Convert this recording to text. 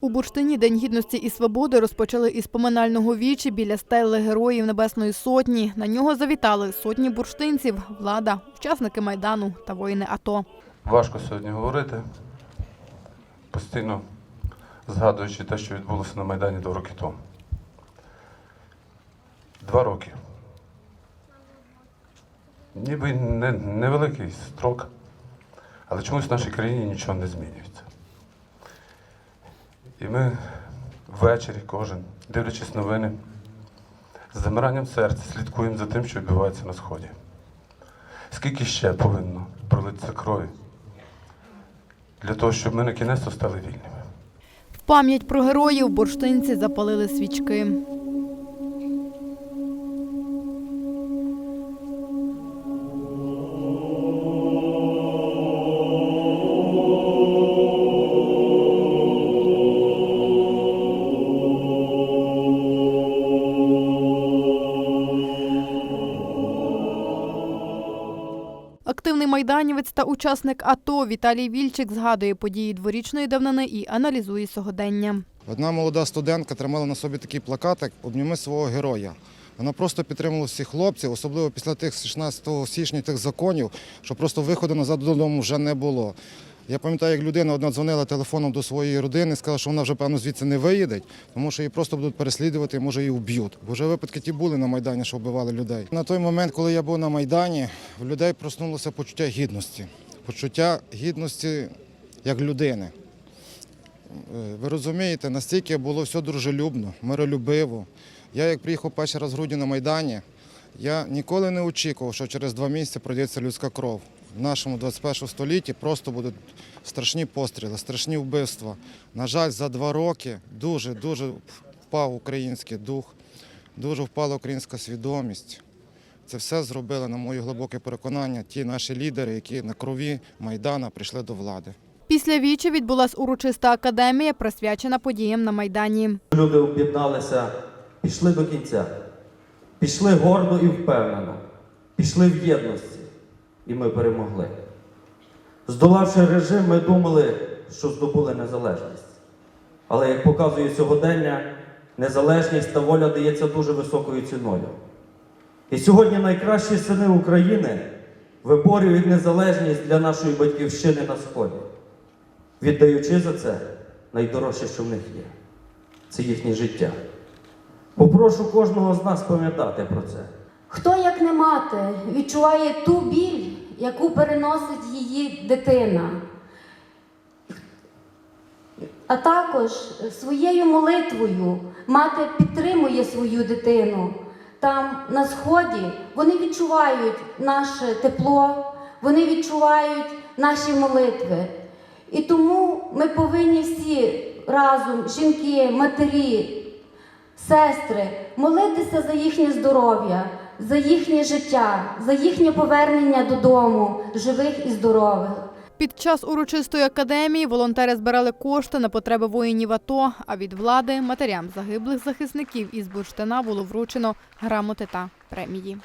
У Бурштині День гідності і свободи розпочали із поминального вічі біля стели Героїв Небесної Сотні. На нього завітали сотні бурштинців, влада, учасники Майдану та воїни АТО. Важко сьогодні говорити, постійно згадуючи те, що відбулося на Майдані два роки тому. Два роки. Ніби не, невеликий строк, але чомусь в нашій країні нічого не змінюється. І ми ввечері кожен, дивлячись новини, з замиранням серця слідкуємо за тим, що відбувається на Сході. Скільки ще повинно пролитися крові для того, щоб ми на кінець стали вільними? В пам'ять про героїв бурштинці запалили свічки. Активний майданівець та учасник АТО Віталій Вільчик згадує події дворічної давнини і аналізує сьогодення. Одна молода студентка тримала на собі такий плакатик Обніми свого героя. Вона просто підтримувала всіх хлопців, особливо після тих 16 січня тих законів, що просто виходу назад додому вже не було. Я пам'ятаю, як людина одна дзвонила телефоном до своєї родини, сказала, що вона вже певно звідси не виїде, тому що її просто будуть переслідувати, може її вб'ють. Бо вже випадки ті були на Майдані, що вбивали людей. На той момент, коли я був на Майдані, в людей проснулося почуття гідності. Почуття гідності як людини. Е, Ви розумієте, настільки було все дружелюбно, миролюбиво. Я як приїхав перший раз в грудні на Майдані, я ніколи не очікував, що через два місяці пройдеться людська кров. В нашому 21 столітті просто будуть страшні постріли, страшні вбивства. На жаль, за два роки дуже дуже впав український дух, дуже впала українська свідомість. Це все зробили, на моє глибоке переконання, ті наші лідери, які на крові Майдана прийшли до влади. Після вічі відбулась урочиста академія, присвячена подіям на Майдані. Люди об'єдналися, пішли до кінця, пішли гордо і впевнено, пішли в єдності, і ми перемогли. Здолавши режим, ми думали, що здобули незалежність. Але як показує сьогодення, незалежність та воля дається дуже високою ціною. І сьогодні найкращі сини України виборюють незалежність для нашої батьківщини на Сході, віддаючи за це найдорожче, що в них є це їхнє життя. Попрошу кожного з нас пам'ятати про це. Хто, як не мати, відчуває ту біль, яку переносить її дитина. А також своєю молитвою мати підтримує свою дитину. Там на сході вони відчувають наше тепло, вони відчувають наші молитви. І тому ми повинні всі разом, жінки, матері, сестри, молитися за їхнє здоров'я, за їхнє життя, за їхнє повернення додому, живих і здорових. Під час урочистої академії волонтери збирали кошти на потреби воїнів АТО, а від влади матерям загиблих захисників із бурштина було вручено грамоти та премії.